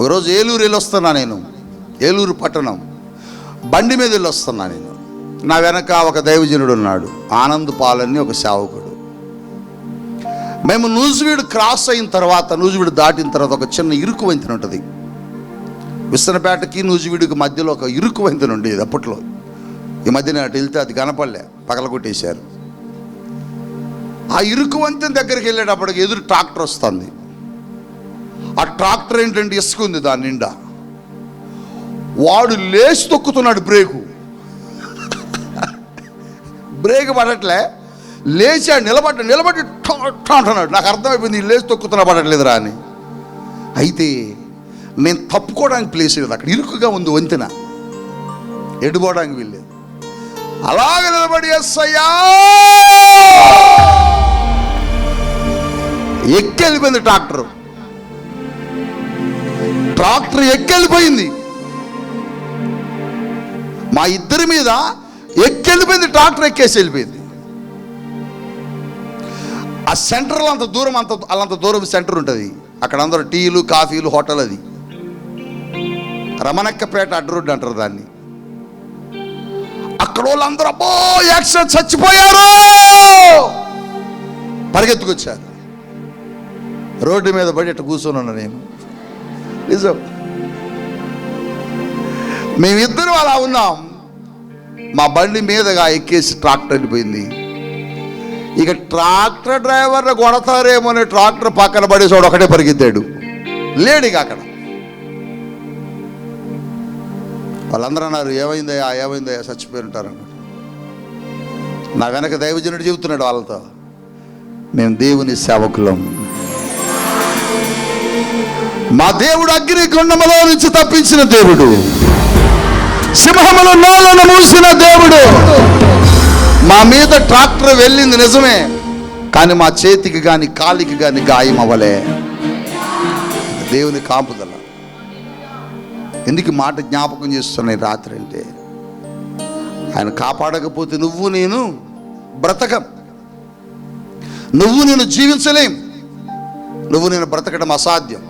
ఒకరోజు ఏలూరు వెళ్ళి వస్తున్నా నేను. ఏలూరు పట్టణం. బండి మీద వెళ్ళి వస్తున్నా నేను. నా వెనక ఒక దైవజనుడు ఉన్నాడు. ఆనంద్ పాలని ఒక సేవకుడు. మేము నూజివీడు క్రాస్ అయిన తర్వాత నూజివీడు దాటిన తర్వాత ఒక చిన్న ఇరుకు వంతెన ఉంటుంది. విస్తనపేటకి నూజివీడికి మధ్యలో ఒక ఇరుకు వంతెన ఉండేది అప్పట్లో. ఈ మధ్యన అటు వెళ్తే అది కనపడలే పగలగొట్టేశారు ఆ ఇరుకు వంతెన దగ్గరికి వెళ్ళేటప్పటికి ఎదురు ట్రాక్టర్ వస్తుంది. ఆ ట్రాక్టర్ ఏంటంటే ఇసుక ఉంది దాని నిండా. వాడు లేచి తొక్కుతున్నాడు బ్రేకు. బ్రేక్ పడట్లే. లేచాడు నిలబడ్డ నిలబడి అంటున్నాడు. నాకు అర్థమైపోయింది ఈ లేచి తొక్కుతున్నా పడట్లేదురా అని. అయితే నేను తప్పుకోవడానికి ప్లేస్ లేదు. అక్కడ ఇరుకుగా ఉంది వంతెన. ఎడుకోవడానికి వీల్లేదు. అలాగ నిలబడి ఎస్సయ్యా! ఎక్కెళ్ళిపోయింది ట్రాక్టర్. ట్రాక్టర్ ఎక్కెళ్ళిపోయింది. మా ఇద్దరి మీద ఎక్కెళ్ళిపోయింది ట్రాక్టర్ ఎక్కేసి వెళ్ళిపోయింది. ఆ సెంటర్లో అంత దూరం అంత అల్లంత దూరం సెంటర్ ఉంటుంది. అక్కడ అందరూ టీలు కాఫీలు హోటల్ అది. రమణక్కపేట అడ్డు రోడ్డు అంటారు దాన్ని. అక్కడ వాళ్ళందరూ అబ్బో యాక్సిడెంట్ చచ్చిపోయారు! పరిగెత్తుకొచ్చారు. రోడ్డు మీద పడి అట్లా కూర్చొని ఉన్నా నేను. నిజం. మేమిద్దరం అలా ఉన్నాం. మా బండి మీదగా ఎక్కేసి ట్రాక్టర్ వెళ్ళిపోయింది ఇక ట్రాక్టర్ డ్రైవర్ని కొడతారేమో అని ట్రాక్టర్ పక్కన పడేసాడు ఒకటే పరిగెత్తాడు. లేడు ఇక అక్కడ. వాళ్ళందరూ అన్నారు ఏమైందయ్యా ఏమైందయ్యా? చచ్చిపోయి ఉంటారు నా వెనక దైవజనుడు చెబుతున్నాడు వాళ్ళతో మేము దేవుని సేవకులం. మా దేవుడు అగ్ని గుండములో నుంచి తప్పించిన దేవుడు. సింహములు నోలను మూసిన దేవుడు. మా మీద ట్రాక్టర్ వెళ్ళింది నిజమే కానీ మా చేతికి కానీ కాలికి కానీ గాయం అవ్వలే. దేవుని కాపుదల. ఎందుకు మాట జ్ఞాపకం చేస్తున్నాయి రాత్రి అంటే? ఆయన కాపాడకపోతే నువ్వు నేను బ్రతకం. నువ్వు నేను జీవించలేం. నువ్వు నేను బ్రతకడం అసాధ్యం.